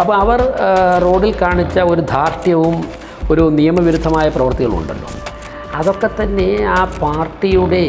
അപ്പോൾ അവർ റോഡിൽ കാണിച്ച ഒരു ധാർഷ്ട്യവും ഒരു നിയമവിരുദ്ധമായ പ്രവൃത്തികളുണ്ടല്ലോ. അതൊക്കെ തന്നെ ആ പാർട്ടിയുടെ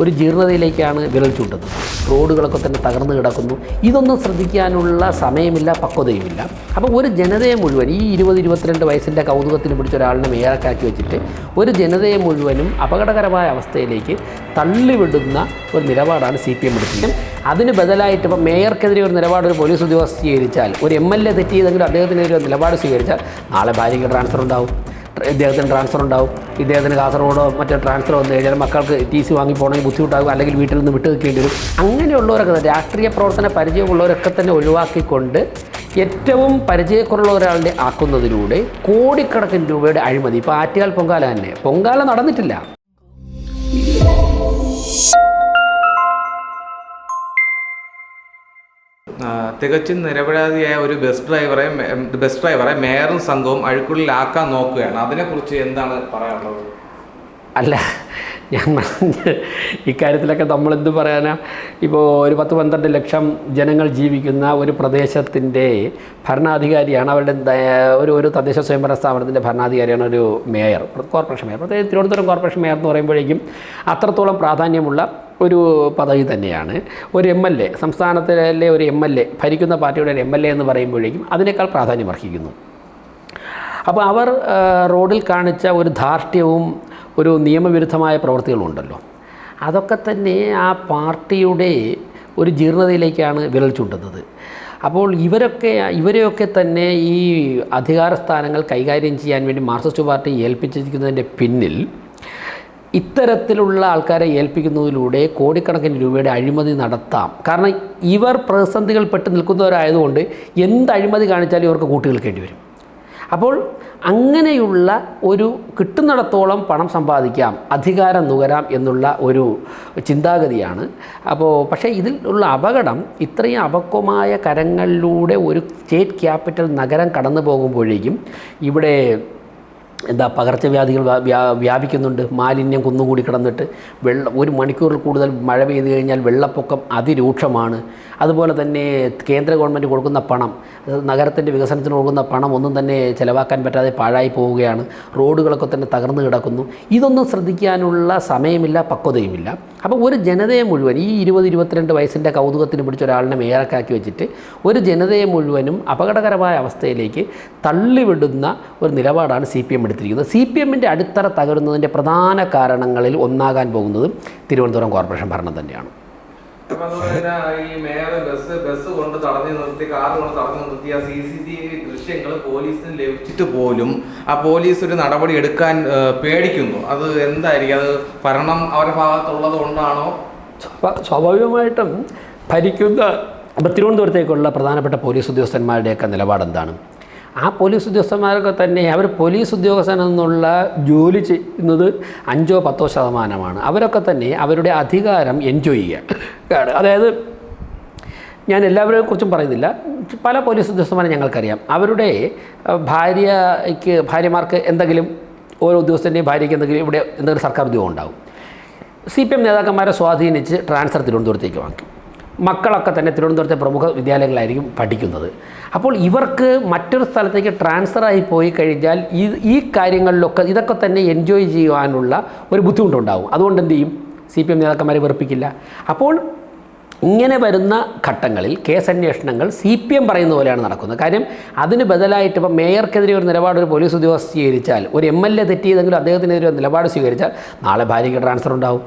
ഒരു ജീർണതയിലേക്കാണ് വിരൽ ചൂണ്ടുന്നത്. റോഡുകളൊക്കെ തന്നെ തകർന്നു കിടക്കുന്നു. ഇതൊന്നും ശ്രദ്ധിക്കാനുള്ള സമയമില്ല പക്വതയുമില്ല. അപ്പോൾ ഒരു ജനതയെ മുഴുവൻ ഈ ഇരുപത് ഇരുപത്തിരണ്ട് വയസ്സിന്റെ കൗതുകത്തിന് പിടിച്ച ഒരാളിനെ മേയറക്കാക്കി വെച്ചിട്ട് ഒരു ജനതയെ മുഴുവനും അപകടകരമായ അവസ്ഥയിലേക്ക് തള്ളിവിടുന്ന ഒരു നിലപാടാണ് സി പി എം എടുക്കുന്നത് അതിന് ബദലായിട്ട് ഇപ്പം മേയർക്കെതിരെ ഒരു നിലപാട് ഒരു പോലീസ് ഉദ്യോഗസ്ഥ സ്വീകരിച്ചാൽ ഒരു എം എൽ എ തെറ്റിയതെങ്കിലും അദ്ദേഹത്തിനെതിരെ ഒരു നിലപാട് സ്വീകരിച്ചാൽ നാളെ ഭാര്യയ്ക്ക് ട്രാൻസ്ഫർ ഉണ്ടാവും. ഇദ്ദേഹത്തിന് ട്രാൻസ്ഫർ ഉണ്ടാവും. ഇദ്ദേഹത്തിന് കാസർഗോഡോ മറ്റോ ട്രാൻസ്ഫർ വന്നു കഴിഞ്ഞാൽ മക്കൾക്ക് ടി സി വാങ്ങി പോകണമെങ്കിൽ ബുദ്ധിമുട്ടാകും അല്ലെങ്കിൽ വീട്ടിൽ നിന്ന് വിട്ടു നിൽക്കേണ്ടി വരും. അങ്ങനെയുള്ളവരൊക്കെ രാഷ്ട്രീയ പ്രവർത്തന പരിചയമുള്ളവരൊക്കെ തന്നെ ഒഴിവാക്കിക്കൊണ്ട് ഏറ്റവും പരിചയക്കുറവുള്ള ഒരാളുടെ ആക്കുന്നതിലൂടെ കോടിക്കണക്കിന് രൂപയുടെ അഴിമതി. ഇപ്പോൾ ആറ്റുകാൽ പൊങ്കാല തന്നെ. പൊങ്കാല നടന്നിട്ടില്ല. തികച്ചും നിരപരാധിയായ ഒരു ബസ് ഡ്രൈവറെ ബസ് ഡ്രൈവറെ മേയറും സംഘവും അഴുക്കുള്ളിലാക്കാൻ നോക്കുകയാണ്. അതിനെക്കുറിച്ച് എന്താണ് പറയാനുള്ളത്? അല്ല ഞാൻ ഇക്കാര്യത്തിലൊക്കെ നമ്മൾ എന്ത് പറയാനാ? ഇപ്പോൾ ഒരു പത്ത് പന്ത്രണ്ട് ലക്ഷം ജനങ്ങൾ ജീവിക്കുന്ന ഒരു പ്രദേശത്തിന്റെ ഭരണാധികാരിയാണ് അവരുടെ ഒരു ഒരു തദ്ദേശ സ്വയംഭരണ സ്ഥാപനത്തിന്റെ ഭരണാധികാരിയാണ് ഒരു മേയർ കോർപ്പറേഷൻ മേയർ. പ്രത്യേകിച്ച് തിരുവനന്തപുരം കോർപ്പറേഷൻ മേയർ എന്ന് പറയുമ്പോഴേക്കും അത്രത്തോളം പ്രാധാന്യമുള്ള ഒരു പദവി തന്നെയാണ്. ഒരു എം എൽ എ സംസ്ഥാനത്തിലെ ഒരു എം എൽ എ ഭരിക്കുന്ന പാർട്ടിയുടെ ഒരു എം എൽ എ എന്ന് പറയുമ്പോഴേക്കും അതിനേക്കാൾ പ്രാധാന്യം അർഹിക്കുന്നു. അപ്പോൾ അവർ റോഡിൽ കാണിച്ച ഒരു ധാർഷ്ട്യവും ഒരു നിയമവിരുദ്ധമായ പ്രവൃത്തികളും ഉണ്ടല്ലോ. അതൊക്കെ തന്നെ ആ പാർട്ടിയുടെ ഒരു ജീർണതയിലേക്കാണ് വിരൽ ചൂണ്ടുന്നത്. അപ്പോൾ ഇവരൊക്കെ ഇവരെയൊക്കെ തന്നെ ഈ അധികാര സ്ഥാനങ്ങൾ കൈകാര്യം ചെയ്യാൻ വേണ്ടി മാർക്സിസ്റ്റ് പാർട്ടി ഏൽപ്പിച്ചിരിക്കുന്നതിന്റെ പിന്നിൽ ഇത്തരത്തിലുള്ള ആൾക്കാരെ ഏൽപ്പിക്കുന്നതിലൂടെ കോടിക്കണക്കിന് രൂപയുടെ അഴിമതി നടത്താം. കാരണം ഇവർ പ്രതിസന്ധികൾ പെട്ട് നിൽക്കുന്നവരായതുകൊണ്ട് എന്ത് അഴിമതി കാണിച്ചാലും ഇവർക്ക് കൂട്ടി നിൽക്കേണ്ടി വരും. അപ്പോൾ അങ്ങനെയുള്ള ഒരു കിട്ടുന്നിടത്തോളം പണം സമ്പാദിക്കാം അധികാരം നുകരാം എന്നുള്ള ഒരു ചിന്താഗതിയാണ്. അപ്പോൾ പക്ഷേ ഇതിൽ ഉള്ള അപകടം ഇത്രയും അപക്വമായ കരങ്ങളിലൂടെ ഒരു സ്റ്റേറ്റ് ക്യാപിറ്റൽ നഗരം കടന്നു പോകുമ്പോഴേക്കും ഇവിടെ എന്താ പകർച്ചവ്യാധികൾ വ്യാ- വ്യാ- വ്യാപിക്കുന്നുണ്ട്. മാലിന്യം കുന്നുകൂടി കിടന്നിട്ട് വെള്ളം ഒരു മണിക്കൂറിൽ കൂടുതൽ മഴ പെയ്തു കഴിഞ്ഞാൽ വെള്ളപ്പൊക്കം അതിരൂക്ഷമാണ്. അതുപോലെ തന്നെ കേന്ദ്ര ഗവൺമെന്റ് കൊടുക്കുന്ന പണം നഗരത്തിന്റെ വികസനത്തിന് കൊടുക്കുന്ന പണം ഒന്നും തന്നെ ചിലവാക്കാൻ പറ്റാതെ പാഴായി പോവുകയാണ്. റോഡുകളൊക്കെ തന്നെ തകർന്നു കിടക്കുന്നു. ഇതൊന്നും ശ്രദ്ധിക്കാനുള്ള സമയമില്ല പക്വതയുമില്ല. അപ്പോൾ ഒരു ജനതയെ മുഴുവൻ ഈ ഇരുപത് ഇരുപത്തിരണ്ട് വയസ്സിന്റെ കൗതുകത്തിന് പിടിച്ച ഒരാളിനെ മേയറക്കാക്കി വെച്ചിട്ട് ഒരു ജനതയെ മുഴുവനും അപകടകരമായ അവസ്ഥയിലേക്ക് തള്ളിവിടുന്ന ഒരു നിലപാടാണ് സി പി എം എടുത്തിരിക്കുന്നത്. സി പി എമ്മിന്റെ അടിത്തറ തകരുന്നതിന്റെ പ്രധാന കാരണങ്ങളിൽ ഒന്നാകാൻ പോകുന്നത് തിരുവനന്തപുരം കോർപ്പറേഷൻ ഭരണം തന്നെയാണ്. ഈ മേയർ ബസ് ബസ് കൊണ്ട് തടഞ്ഞു നിർത്തി കാർ കൊണ്ട് തടഞ്ഞു നിർത്തി സി സി ടി വി ദൃശ്യങ്ങൾ പോലീസിന് ലഭിച്ചിട്ട് പോലും ആ പോലീസ് ഒരു നടപടി എടുക്കാൻ പേടിക്കുന്നു. അത് എന്തായിരിക്കും? അത് ഭരണം അവരുടെ ഭാഗത്തുള്ളത് കൊണ്ടാണോ? സ്വാഭാവികമായിട്ടും ഭരിക്കുന്ന തിരുവനന്തപുരത്തേക്കുള്ള പ്രധാനപ്പെട്ട പോലീസ് ഉദ്യോഗസ്ഥന്മാരുടെയൊക്കെ നിലപാട് എന്താണ് ആ പോലീസ് ഉദ്യോഗസ്ഥന്മാരൊക്കെ തന്നെ അവർ പോലീസ് ഉദ്യോഗസ്ഥൻ എന്നുള്ള ജോലി ചെയ്യുന്നത് അഞ്ചോ പത്തോ ശതമാനമാണ്. അവരൊക്കെ തന്നെ അവരുടെ അധികാരം എൻജോയ് ചെയ്യുക. അതായത് ഞാൻ എല്ലാവരെ കുറിച്ചും പറയുന്നില്ല. പല പോലീസ് ഉദ്യോഗസ്ഥന്മാരെ ഞങ്ങൾക്കറിയാം. അവരുടെ ഭാര്യയ്ക്ക് ഭാര്യമാർക്ക് എന്തെങ്കിലും ഓരോ ഉദ്യോഗസ്ഥന്റെയും ഭാര്യയ്ക്ക് എന്തെങ്കിലും ഇവിടെ എന്തെങ്കിലും സർക്കാർ ഉദ്യോഗം ഉണ്ടാവും. സി പി എം നേതാക്കന്മാരെ സ്വാധീനിച്ച് ട്രാൻസ്ഫർ തിരുവനന്തപുരത്തേക്ക് വാങ്ങി. മക്കളൊക്കെ തന്നെ തിരുവനന്തപുരത്തെ പ്രമുഖ വിദ്യാലയങ്ങളായിരിക്കും പഠിക്കുന്നത്. അപ്പോൾ ഇവർക്ക് മറ്റൊരു സ്ഥലത്തേക്ക് ട്രാൻസ്ഫറായി പോയി കഴിഞ്ഞാൽ ഈ ഈ കാര്യങ്ങളിലൊക്കെ ഇതൊക്കെ തന്നെ എൻജോയ് ചെയ്യുവാനുള്ള ഒരു ബുദ്ധിമുട്ടുണ്ടാവും. അതുകൊണ്ട് എന്ത് ചെയ്യും? സി പി എം നേതാക്കന്മാരെ വെറുപ്പിക്കില്ല. അപ്പോൾ ഇങ്ങനെ വരുന്ന ഘട്ടങ്ങളിൽ കേസ് അന്വേഷണങ്ങൾ സി പി എം പറയുന്ന പോലെയാണ് നടക്കുന്നത്. കാര്യം അതിന് ബദലായിട്ട് ഇപ്പം മേയർക്കെതിരെ ഒരു നിലപാട് ഒരു പോലീസ് ഉദ്യോഗസ്ഥ സ്വീകരിച്ചാൽ ഒരു എം എൽ എ തെറ്റിയതെങ്കിലും അദ്ദേഹത്തിനെതിരെ ഒരു നിലപാട് സ്വീകരിച്ചാൽ നാളെ ഭാര്യയ്ക്ക് ട്രാൻസ്ഫർ ഉണ്ടാവും.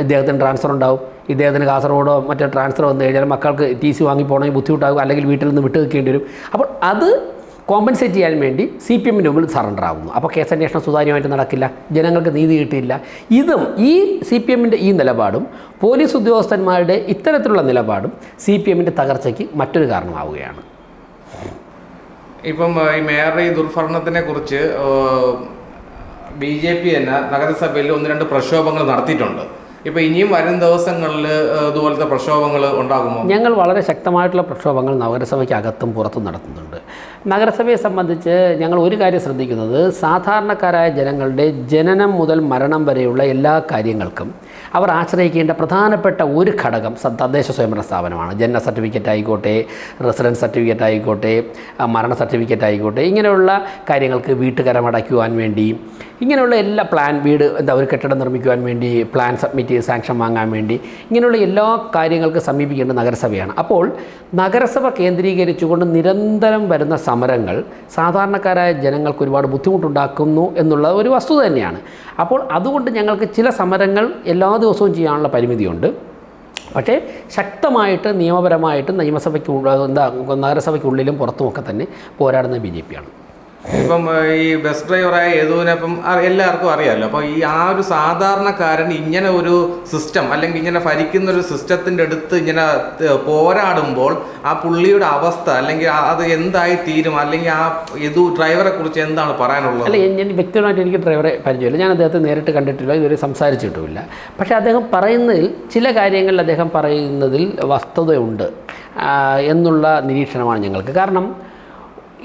ഇദ്ദേഹത്തിന് ട്രാൻസ്ഫർ ഉണ്ടാവും. ഇദ്ദേഹത്തിന് കാസർഗോഡോ മറ്റേ ട്രാൻസ്ഫർ വന്നു കഴിഞ്ഞാൽ മക്കൾക്ക് ടി സി വാങ്ങി പോകണമെങ്കിൽ ബുദ്ധിമുട്ടാകും. അല്ലെങ്കിൽ വീട്ടിൽ നിന്ന് വിട്ടു നിൽക്കേണ്ടി വരും. അപ്പോൾ അത് കോമ്പൻസേറ്റ് ചെയ്യാൻ വേണ്ടി സി പി എമ്മിന് മുമ്പിൽ സറണ്ടർ ആകുന്നു അപ്പോൾ കേസ് അന്വേഷണം സുതാര്യമായിട്ട് നടക്കില്ല. ജനങ്ങൾക്ക് നീതി കിട്ടിയില്ല. ഇതും ഈ സി പി എമ്മിന്റെ ഈ നിലപാടും പോലീസ് ഉദ്യോഗസ്ഥന്മാരുടെ ഇത്തരത്തിലുള്ള നിലപാടും സി പി എമ്മിന്റെ തകർച്ചയ്ക്ക് മറ്റൊരു കാരണമാവുകയാണ്. ഇപ്പം ഈ മേയറുടെ ഈ ദുർഭരണത്തിനെ കുറിച്ച് ബി ജെ പി തന്നെ നഗരസഭയിൽ ഒന്ന് രണ്ട് പ്രക്ഷോഭങ്ങൾ നടത്തിയിട്ടുണ്ട്. ഇപ്പൊ ഇനിയും വരും ദിവസങ്ങളിൽ ഇതുപോലത്തെ പ്രക്ഷോഭങ്ങൾ ഉണ്ടാകുമോ? ഞങ്ങൾ വളരെ ശക്തമായിട്ടുള്ള പ്രക്ഷോഭങ്ങൾ നഗരസഭയ്ക്ക് അകത്തും പുറത്തും നടത്തുന്നുണ്ട്. നഗരസഭയെ സംബന്ധിച്ച് ഞങ്ങൾ ഒരു കാര്യം ശ്രദ്ധിക്കുന്നത് സാധാരണക്കാരായ ജനങ്ങളുടെ ജനനം മുതൽ മരണം വരെയുള്ള എല്ലാ കാര്യങ്ങൾക്കും അവർ ആശ്രയിക്കേണ്ട പ്രധാനപ്പെട്ട ഒരു ഘടകം തദ്ദേശ സ്വയംഭരണ സ്ഥാപനമാണ്. ജനന സർട്ടിഫിക്കറ്റ് ആയിക്കോട്ടെ റെസിഡൻസ് സർട്ടിഫിക്കറ്റ് ആയിക്കോട്ടെ മരണ സർട്ടിഫിക്കറ്റ് ആയിക്കോട്ടെ ഇങ്ങനെയുള്ള കാര്യങ്ങൾക്ക് വീട്ടുകരമടയ്ക്കുവാൻ വേണ്ടി ഇങ്ങനെയുള്ള എല്ലാ പ്ലാൻ വീട് എന്താ ഒരു കെട്ടിടം നിർമ്മിക്കുവാൻ വേണ്ടി പ്ലാൻ സബ്മിറ്റ് ചെയ്ത് സാങ്ഷൻ വാങ്ങാൻ വേണ്ടി ഇങ്ങനെയുള്ള എല്ലാ കാര്യങ്ങൾക്ക് സമീപിക്കേണ്ടത് നഗരസഭയാണ്. അപ്പോൾ നഗരസഭ കേന്ദ്രീകരിച്ചുകൊണ്ട് നിരന്തരം വരുന്ന സമരങ്ങൾ സാധാരണക്കാരായ ജനങ്ങൾക്ക് ഒരുപാട് ബുദ്ധിമുട്ടുണ്ടാക്കുന്നു എന്നുള്ള ഒരു വസ്തുത തന്നെയാണ്. അപ്പോൾ അതുകൊണ്ട് ഞങ്ങൾക്ക് ചില സമരങ്ങൾ എല്ലാ ദിവസവും ചെയ്യാനുള്ള പരിമിതിയുണ്ട്. പക്ഷേ ശക്തമായിട്ട് നിയമപരമായിട്ട് നിയമസഭയ്ക്ക് എന്താ നഗരസഭയ്ക്കുള്ളിലും പുറത്തുമൊക്കെ തന്നെ പോരാടുന്ന ബി ജെ പിയാണ് ഇപ്പം ഈ ബസ് ഡ്രൈവറായ യദുവിനെ ഇപ്പം എല്ലാവർക്കും അറിയാമല്ലോ അപ്പോൾ ഈ ആ ഒരു സാധാരണക്കാരൻ ഇങ്ങനെ ഒരു സിസ്റ്റം അല്ലെങ്കിൽ ഇങ്ങനെ ഭരിക്കുന്ന ഒരു സിസ്റ്റത്തിന്റെ അടുത്ത് ഇങ്ങനെ പോരാടുമ്പോൾ ആ പുള്ളിയുടെ അവസ്ഥ അല്ലെങ്കിൽ അത് എന്തായി തീരും? അല്ലെങ്കിൽ ആ യദു ഡ്രൈവറെ കുറിച്ച് എന്താണ് പറയാനുള്ളത്? അല്ല ഞാൻ വ്യക്തിപരമായിട്ട് എനിക്ക് ഡ്രൈവറെ പരിചയമില്ല. ഞാൻ അദ്ദേഹത്തെ നേരിട്ട് കണ്ടിട്ടില്ല. ഇതുവരെ സംസാരിച്ചിട്ടുമില്ല. പക്ഷേ അദ്ദേഹം പറയുന്നതിൽ ചില കാര്യങ്ങളിൽ അദ്ദേഹം പറയുന്നതിൽ വസ്തുതയുണ്ട് എന്നുള്ള നിരീക്ഷണമാണ് ഞങ്ങൾക്ക്. കാരണം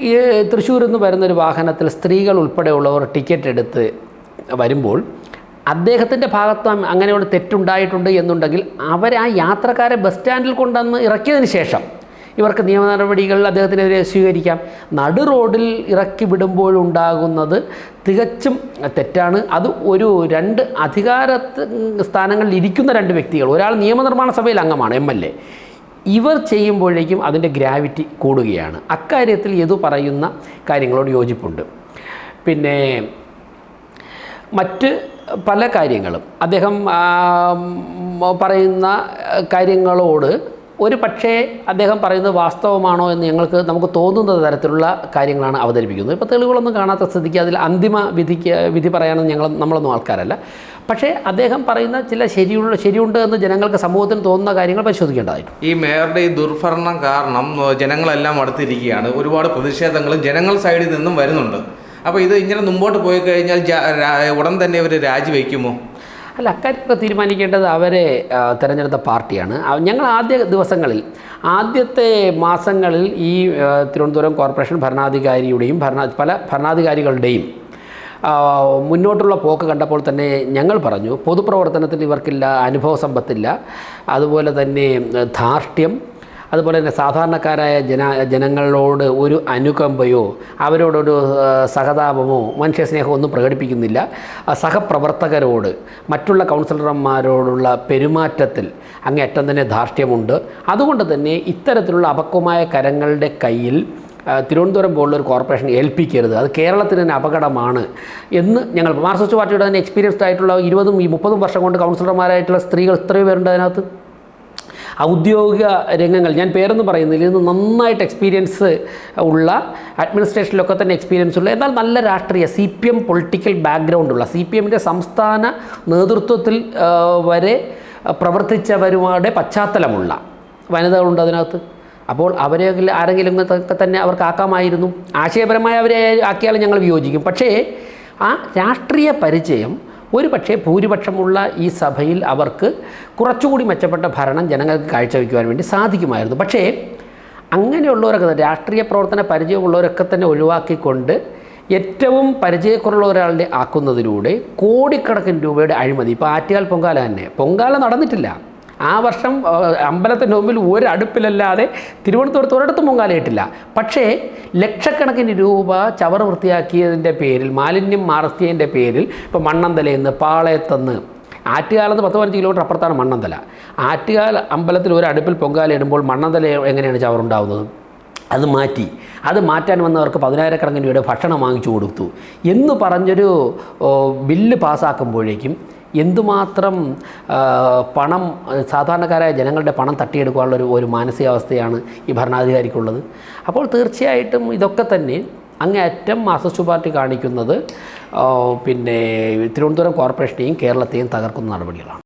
ഈ തൃശ്ശൂരിൽ നിന്ന് വരുന്നൊരു വാഹനത്തിൽ സ്ത്രീകൾ ഉൾപ്പെടെയുള്ളവർ ടിക്കറ്റ് എടുത്ത് വരുമ്പോൾ അദ്ദേഹത്തിന്റെ ഭാഗത്ത് അങ്ങനെയുള്ള തെറ്റുണ്ടായിട്ടുണ്ട് എന്നുണ്ടെങ്കിൽ അവർ ആ യാത്രക്കാരെ ബസ് സ്റ്റാൻഡിൽ കൊണ്ടുവന്ന് ഇറക്കിയതിന് ശേഷം ഇവർക്ക് നിയമ നടപടികൾ അദ്ദേഹത്തിനെതിരെ സ്വീകരിക്കാം. നടു റോഡിൽ ഇറക്കി വിടുമ്പോഴുണ്ടാകുന്നത് തികച്ചും തെറ്റാണ്. അത് ഒരു രണ്ട് അധികാര സ്ഥാനങ്ങളിൽ ഇരിക്കുന്ന രണ്ട് വ്യക്തികൾ. ഒരാൾ നിയമനിർമ്മാണ സഭയിൽ അംഗമാണ് എം എൽ എ. ഇവർ ചെയ്യുമ്പോഴേക്കും അതിന്റെ ഗ്രാവിറ്റി കൂടുകയാണ്. അക്കാര്യത്തിൽ ഏതു പറയുന്ന കാര്യങ്ങളോട് യോജിപ്പുണ്ട്. പിന്നെ മറ്റ് പല കാര്യങ്ങളും. അദ്ദേഹം പറയുന്ന കാര്യങ്ങളോട് ഒരു പക്ഷേ അദ്ദേഹം പറയുന്നത് വാസ്തവമാണോ എന്ന് ഞങ്ങൾക്ക് നമുക്ക് തോന്നുന്ന തരത്തിലുള്ള കാര്യങ്ങളാണ് അവതരിപ്പിക്കുന്നത്. ഇപ്പോൾ തെളിവുകളൊന്നും കാണാത്ത സ്ഥിതിക്ക് അതിൽ അന്തിമ വിധിക്ക് വിധി പറയാനൊന്നും ഞങ്ങൾ നമ്മളൊന്നും ആൾക്കാരല്ല. പക്ഷേ അദ്ദേഹം പറയുന്ന ചില ശരിയുള്ള ശരിയുണ്ട് എന്ന് ജനങ്ങൾക്ക് സമൂഹത്തിന് തോന്നുന്ന കാര്യങ്ങൾ പരിശോധിക്കേണ്ടതായിട്ടുണ്ട്. ഈ മേയറുടെ ഈ ദുർഭരണം കാരണം ജനങ്ങളെല്ലാം അടുത്തിരിക്കുകയാണ്. ഒരുപാട് പ്രതിഷേധങ്ങളും ജനങ്ങൾ സൈഡിൽ നിന്നും വരുന്നുണ്ട്. അപ്പോൾ ഇത് ഇങ്ങനെ മുമ്പോട്ട് പോയി കഴിഞ്ഞാൽ ഉടൻ തന്നെ ഇവർ രാജിവെക്കുമോ? അല്ല അക്കാര്യത്തിൽ തീരുമാനിക്കേണ്ടത് അവരെ തിരഞ്ഞെടുത്ത പാർട്ടിയാണ്. ഞങ്ങൾ ആദ്യ ദിവസങ്ങളിൽ ആദ്യത്തെ മാസങ്ങളിൽ ഈ തിരുവനന്തപുരം കോർപ്പറേഷൻ ഭരണാധികാരിയുടെയും ഭരണ പല ഭരണാധികാരികളുടെയും മുന്നോട്ടുള്ള പോക്ക് കണ്ടപ്പോൾ തന്നെ ഞങ്ങൾ പറഞ്ഞു പൊതുപ്രവർത്തനത്തിൽ ഇവർക്കില്ല അനുഭവ സമ്പത്തില്ല. അതുപോലെ തന്നെ ധാർഷ്ട്യം അതുപോലെ തന്നെ സാധാരണക്കാരായ ജന ജനങ്ങളോട് ഒരു അനുകമ്പയോ അവരോടൊരു സഹതാപമോ മനുഷ്യസ്നേഹമോ ഒന്നും പ്രകടിപ്പിക്കുന്നില്ല. സഹപ്രവർത്തകരോട് മറ്റുള്ള കൗൺസിലർമാരോടുള്ള പെരുമാറ്റത്തിൽ അങ്ങേയറ്റം തന്നെ ധാർഷ്ട്യമുണ്ട്. അതുകൊണ്ട് തന്നെ ഇത്തരത്തിലുള്ള അപക്വമായ കരങ്ങളുടെ കയ്യിൽ തിരുവനന്തപുരം പോലുള്ള ഒരു കോർപ്പറേഷൻ ഏൽപ്പിക്കരുത്. അത് കേരളത്തിന് തന്നെ അപകടമാണ് എന്ന് ഞങ്ങൾ മാർക്സിസ്റ്റ് പാർട്ടിയുടെ തന്നെ എക്സ്പീരിയൻസ്ഡ് ആയിട്ടുള്ള ഇരുപതും ഈ മുപ്പതും വർഷം കൊണ്ട് കൗൺസിലർമാരായിട്ടുള്ള സ്ത്രീകൾ ഇത്രയും പേരുണ്ട് അതിനകത്ത്? ഔദ്യോഗിക രംഗങ്ങൾ ഞാൻ പേരൊന്നും പറയുന്നില്ല. ഇത് നന്നായിട്ട് എക്സ്പീരിയൻസ് ഉള്ള അഡ്മിനിസ്ട്രേഷനിലൊക്കെ തന്നെ എക്സ്പീരിയൻസ് ഉള്ള എന്നാൽ നല്ല രാഷ്ട്രീയ സി പി എം പൊളിറ്റിക്കൽ ബാക്ക്ഗ്രൗണ്ടുള്ള സി പി എമ്മിന്റെ സംസ്ഥാന നേതൃത്വത്തിൽ വരെ പ്രവർത്തിച്ചവരുടെ പശ്ചാത്തലമുള്ള വനിതകളുണ്ട് അതിനകത്ത്. അപ്പോൾ അവരെ ആരെങ്കിലും ഒക്കെ തന്നെ അവർക്ക് ആക്കാമായിരുന്നു. ആശയപരമായി അവരെ ആക്കിയാലും ഞങ്ങൾ വിയോജിക്കും. പക്ഷേ ആ രാഷ്ട്രീയ പരിചയം ഒരു പക്ഷേ ഭൂരിപക്ഷമുള്ള ഈ സഭയിൽ അവർക്ക് കുറച്ചുകൂടി മെച്ചപ്പെട്ട ഭരണം ജനങ്ങൾക്ക് കാഴ്ചവെക്കുവാൻ വേണ്ടി സാധിക്കുമായിരുന്നു. പക്ഷേ അങ്ങനെയുള്ളവരൊക്കെ രാഷ്ട്രീയ പ്രവർത്തന പരിചയമുള്ളവരൊക്കെ തന്നെ ഒഴിവാക്കിക്കൊണ്ട് ഏറ്റവും പരിചയക്കുറവുള്ള ഒരാളുടെ ആക്കുന്നതിലൂടെ കോടിക്കണക്കിന് രൂപയുടെ അഴിമതി. ഇപ്പോൾ ആറ്റുകാൽ പൊങ്കാല തന്നെ. പൊങ്കാല നടന്നിട്ടില്ല. ആ വർഷം അമ്പലത്തിന്റെ മുമ്പിൽ ഒരടുപ്പിലല്ലാതെ തിരുവനന്തപുരത്ത് ഒരിടത്തും പൊങ്കാലയിട്ടില്ല. പക്ഷേ ലക്ഷക്കണക്കിന് രൂപ ചവർ വൃത്തിയാക്കിയതിന്റെ പേരിൽ മാലിന്യം മാറത്തിയതിന്റെ പേരിൽ ഇപ്പോൾ മണ്ണന്തലയിൽ നിന്ന് പാളയത്തുനിന്ന് ആറ്റുകാലത്ത് പത്ത് പതിനഞ്ച് കിലോമീറ്റർ അപ്പുറത്താണ് മണ്ണന്തല. ആറ്റുകാൽ അമ്പലത്തിൽ ഒരു അടുപ്പിൽ പൊങ്കാല ഇടുമ്പോൾ മണ്ണന്തല എങ്ങനെയാണ് ചവറുണ്ടാവുന്നത്? അത് മാറ്റി. അത് മാറ്റാൻ വന്നവർക്ക് പതിനായിരക്കണക്കിന് രൂപയുടെ ഭക്ഷണം വാങ്ങിച്ചു കൊടുത്തു. എന്ന് പറഞ്ഞൊരു ബില്ല് പാസ്സാക്കുമ്പോഴേക്കും എന്തുമാത്രം പണം സാധാരണക്കാരായ ജനങ്ങളുടെ പണം തട്ടിയെടുക്കാനുള്ള ഒരു ഒരു മാനസികാവസ്ഥയാണ് ഈ ഭരണാധികാരിക്കുള്ളത്. അപ്പോൾ തീർച്ചയായിട്ടും ഇതൊക്കെ തന്നെ അങ്ങേയറ്റം മാർക്സിസ്റ്റ് പാർട്ടി കാണിക്കുന്നത് പിന്നെ തിരുവനന്തപുരം കോർപ്പറേഷനെയും കേരളത്തെയും തകർക്കുന്ന നടപടികളാണ്.